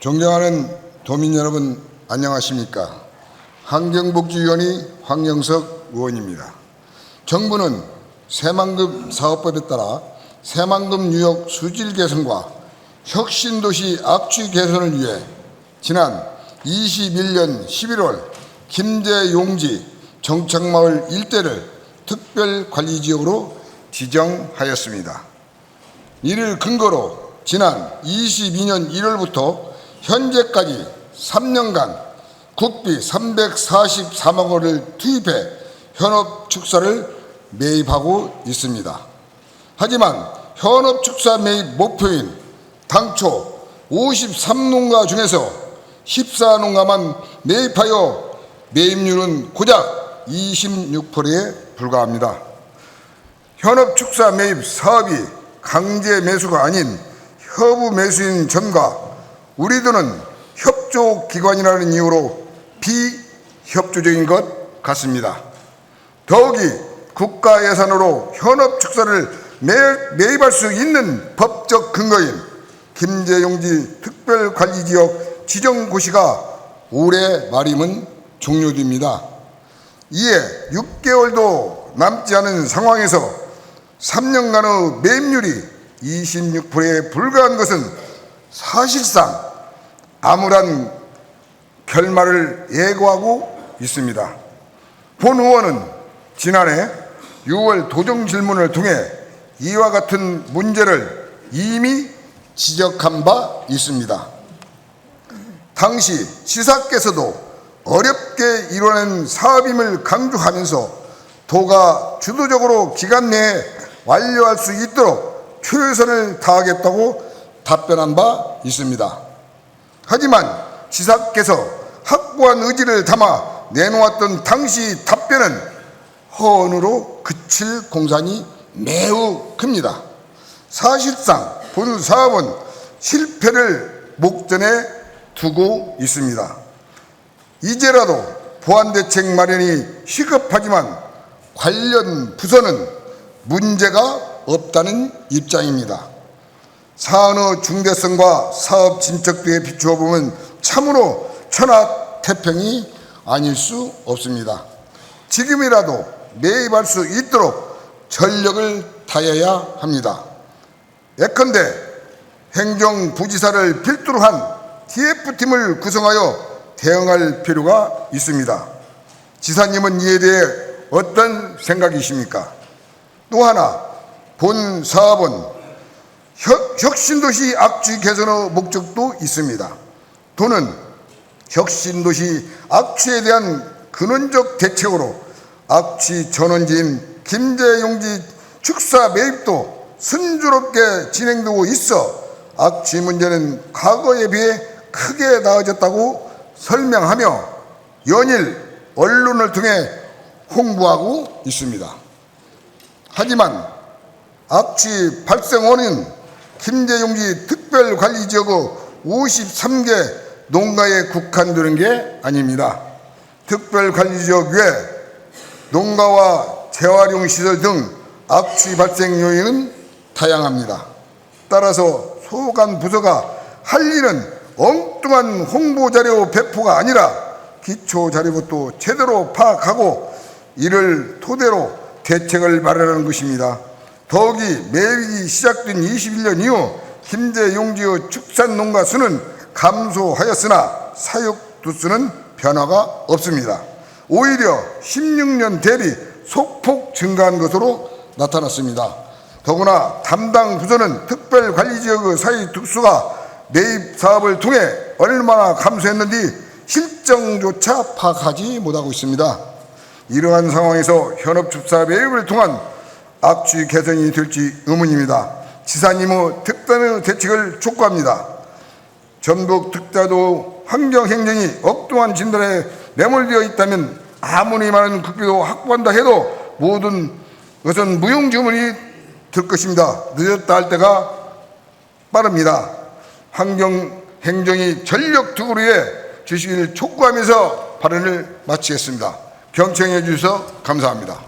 존경하는 도민 여러분 안녕하십니까? 환경복지위원회 황영석 의원입니다. 정부는 새만금 사업법에 따라 새만금 유역 수질 개선과 혁신도시 악취 개선을 위해 지난 21년 11월 김제용지 정착마을 일대를 특별관리지역으로 지정하였습니다. 이를 근거로 지난 22년 1월부터 현재까지 3년간 국비 343억 원을 투입해 현업 축사를 매입하고 있습니다. 하지만 현업 축사 매입 목표인 당초 53농가 중에서 14농가만 매입하여 매입률은 고작 26%에 불과합니다. 현업 축사 매입 사업이 강제 매수가 아닌 협우 매수인 점과 우리들은 협조 기관이라는 이유로 비협조적인 것 같습니다. 더욱이 국가 예산으로 현업 축사를 매, 매입할 수 있는 법적 근거인 김제용지 특별관리지역 지정고시가 올해 말이면 종료됩니다. 이에 6개월도 남지 않은 상황에서 3년간의 매입률이 26%에 불과한 것은 사실상 암울한 결말을 예고하고 있습니다. 본 의원은 지난해 6월 도정 질문을 통해 이와 같은 문제를 이미 지적한 바 있습니다. 당시 지사께서도 어렵게 이뤄낸 사업임을 강조하면서 도가 주도적으로 기간 내에 완료할 수 있도록 최선을 다하겠다고 답변한 바 있습니다. 하지만 지사께서 확고한 의지를 담아 내놓았던 당시 답변은 허언으로 그칠 공산이 매우 큽니다. 사실상 본 사업은 실패를 목전에 두고 있습니다. 이제라도 보완 대책 마련이 시급하지만 관련 부서는 문제가 없다는 입장입니다. 사안의 중대성과 사업 진척도에 비추어 보면 참으로 천하태평이 아닐 수 없습니다. 지금이라도 매입할 수 있도록 전력을 다해야 합니다. 예컨대 행정부지사를 필두로 한 TF팀을 구성하여 대응할 필요가 있습니다. 지사님은 이에 대해 어떤 생각이십니까? 또 하나, 본 사업은 혁, 혁신도시 악취 개선의 목적도 있습니다. 도는 혁신도시 악취에 대한 근원적 대책으로 악취 전원지인 김제용지 축사 매입도 순조롭게 진행되고 있어 악취 문제는 과거에 비해 크게 나아졌다고 설명하며 연일 언론을 통해 홍보하고 있습니다. 하지만 악취 발생 원인 김제용지 특별관리지역의 53개 농가에 국한되는 게 아닙니다. 특별관리지역 외 농가와 재활용 시설 등 악취 발생 요인은 다양합니다. 따라서 소관 부서가 할 일은 엉뚱한 홍보 자료 배포가 아니라 기초 자료부터 제대로 파악하고 이를 토대로 대책을 마련하는 것입니다. 더욱이 매입이 시작된 21년 이후 김제 용지의 축산 농가 수는 감소하였으나 사육 두수는 변화가 없습니다. 오히려 16년 대비 소폭 증가한 것으로 나타났습니다. 더구나 담당 부서는 특별관리지역의 사육 두수가 매입 사업을 통해 얼마나 감소했는지 실정조차 파악하지 못하고 있습니다. 이러한 상황에서 현업축사 매입을 통한 악취 개선이 될지 의문입니다. 지사님의 특단의 대책을 촉구합니다. 전북 특자도 환경행정이 엉뚱한 진단에 매몰되어 있다면 아무리 많은 국비도 확보한다 해도 모든 것은 무용지물이 될 것입니다. 늦었다 할 때가 빠릅니다. 환경행정이 전력 투구에 주시기를 촉구하면서 발언을 마치겠습니다. 경청해 주셔서 감사합니다.